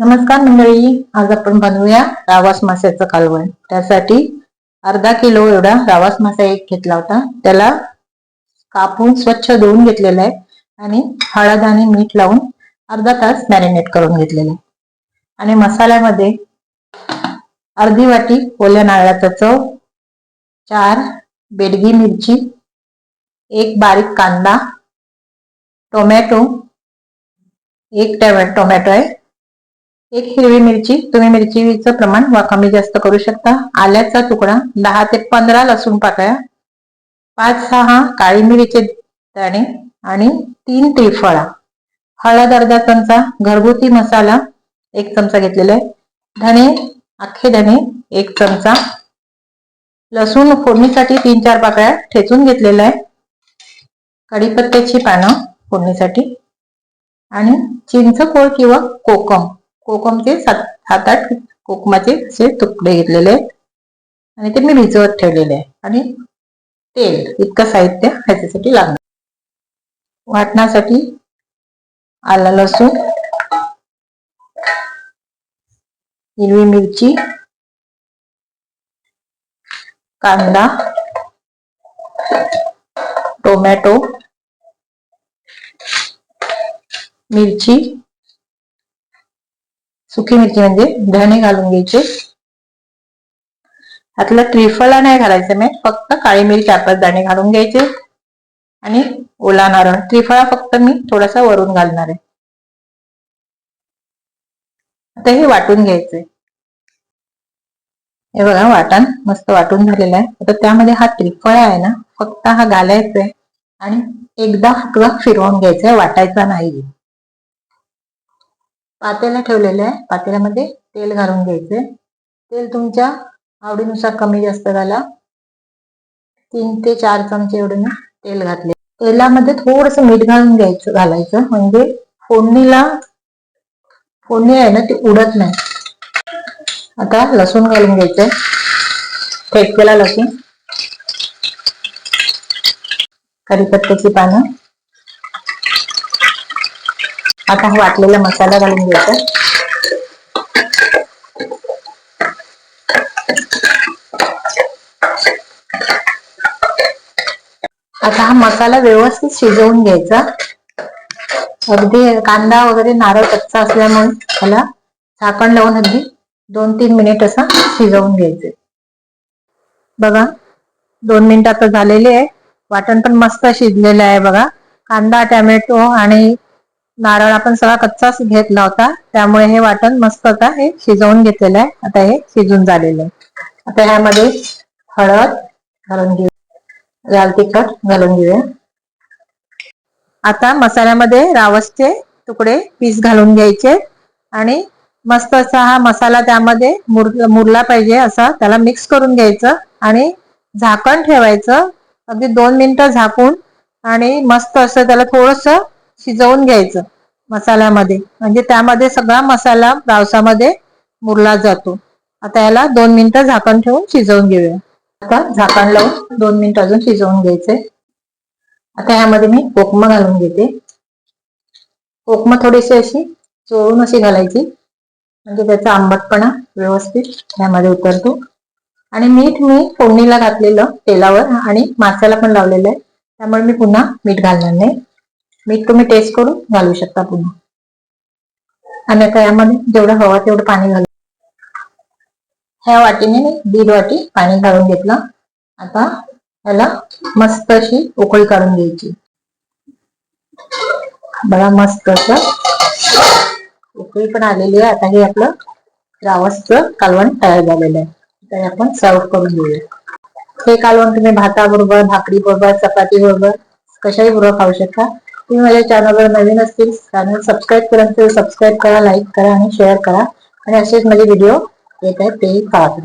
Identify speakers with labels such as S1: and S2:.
S1: नमस्कार मंडळी आज आपण बनवूया रावास माशाचं कालवण. त्यासाठी अर्धा किलो एवढा रावास मासा एक घेतला होता. त्याला कापून स्वच्छ धुवून घेतलेला आहे आणि हळद आणि मीठ लावून अर्धा तास मॅरिनेट करून घेतलेला आहे. आणि मसाल्यामध्ये अर्धी वाटी ओल्या नारळाचा चव चार बेडगी मिरची एक बारीक कांदा टोमॅटो एक टोमॅटो आहे एक हिरवी मिरची तुम्ही मिरचीचं प्रमाण वा कमी जास्त करू शकता. आल्याचा तुकडा दहा ते पंधरा लसूण पाकळ्या पाच सहा काळी मिरीचे दाणे आणि तीन त्रिफळा. हळद अर्धा चमचा घरगुती मसाला एक चमचा घेतलेला आहे. धणे अख्खे धणे एक चमचा. लसूण फोडणीसाठी तीन चार पाकळ्या ठेचून घेतलेला आहे. कढीपत्त्याची पानं फोडणीसाठी. आणि चिंचकोळ किंवा कोकम. कोकमचे सात सात आठ कोकमाचे असे तुकडे घेतलेले आहेत. आणि ते मी भिजवत ठेवलेले आहे. आणि तेल इतकं साहित्य ह्याच्यासाठी लागणार. वाटण्यासाठी आला लसूण हिरवी मिरची कांदा टोमॅटो मिरची सुकी मिरची म्हणजे धणे घालून घ्यायचे. ह्यातला त्रिफळा नाही घालायचं मी फक्त काळी मिरी चार पाच दाणे घालून घ्यायचे. आणि ओला नारळ त्रिफळा फक्त मी थोडासा वरून घालणार आहे. आता हे वाटून घ्यायचंय हे बघा वाटण मस्त वाटून झालेलं आहे. आता त्यामध्ये हा त्रिफळा आहे ना फक्त हा घालायचा आहे. आणि एकदा फक्त फिरवून घ्यायचंय वाटायचा नाही पातेला ठेवलेलं आहे. पातेल्यामध्ये तेल घालून घ्यायचे तेल तुमच्या आवडीनुसार कमी जास्त घाला. तीन ते चार चमचे एवढे मी तेल घातले. तेलामध्ये थोडस मीठ घालून घ्यायचं घालायचं. म्हणजे फोडणीला फोडणी आहे ना ती उडत नाही. आता लसूण घालून घ्यायचंय. फेकलेला लसूण. कढीपत्त्याची पानं. आता हा वाटलेला मसाला घालून घ्यायचा. आता हा मसाला व्यवस्थित शिजवून घ्यायचा. अगदी कांदा वगैरे नारळ कच्चा असल्यामुळे त्याला झाकण लावून अगदी दोन तीन मिनिट असा शिजवून घ्यायचे. बघा दोन मिनिट आता झालेले आहे. वाटण पण मस्त शिजलेलं आहे बघा. कांदा टॅमॅटो आणि नारळ आपण सगळा कच्चाच घेतला होता. त्यामुळे हे वाटण मस्त आता हे शिजवून घेतलेलं आहे. आता हे शिजून झालेलं आहे. आता ह्यामध्ये हळद घालून घेऊ. लाल तिखट घालून घेऊया. आता मसाल्यामध्ये रावसचे तुकडे पीस घालून घ्यायचे. आणि मस्त असा हा मसाला त्यामध्ये मुर मुरला पाहिजे असा त्याला मिक्स करून घ्यायचं. आणि झाकण ठेवायचं. अगदी दोन मिनिटं झाकून आणि मस्त असं त्याला थोडस शिजवून घ्यायचं मसाल्यामध्ये. म्हणजे त्यामध्ये सगळा मसाला पावसामध्ये मुरला जातो. आता याला दोन मिनिटं झाकण ठेवून शिजवून घेऊया. आता झाकण लावून दोन मिनिटं अजून शिजवून घ्यायचे आता ह्यामध्ये मी कोकम घालून घेते. कोकम थोडीशी अशी चोळून अशी घालायची. म्हणजे त्याचा आंबटपणा व्यवस्थित ह्यामध्ये उतरतो. आणि मीठ मी फोडणीला घातलेलं तेलावर आणि मासाला पण लावलेलं आहे. त्यामुळे मी पुन्हा मीठ घालणार नाही. मीठ तुम्ही टेस्ट करून घालू शकता पुन्हा. आणि आता यामध्ये जेवढं हवा तेवढं पाणी घालू. ह्या वाटीने मी दीड वाटी पाणी घालून घेतलं. आता याला मस्त अशी उकळी काढून घ्यायची. बघा मस्त असं उकळी पण आलेली आहे. आता हे आपलं रावसचं कालवण तयार झालेलं आहे. तर आपण सर्व करून घेऊया. हे कालवण तुम्ही भाताबरोबर भाकरी बरोबर चपाती बरोबर कशाही बरोबर खाऊ शकता. तुम्ही माझ्या चॅनलवर नवीन असतील चॅनल सबस्क्राईब करा सबस्क्राईब करा लाईक करा आणि शेअर करा. आणि असेच माझे व्हिडिओ येत आहेत तेही पाहत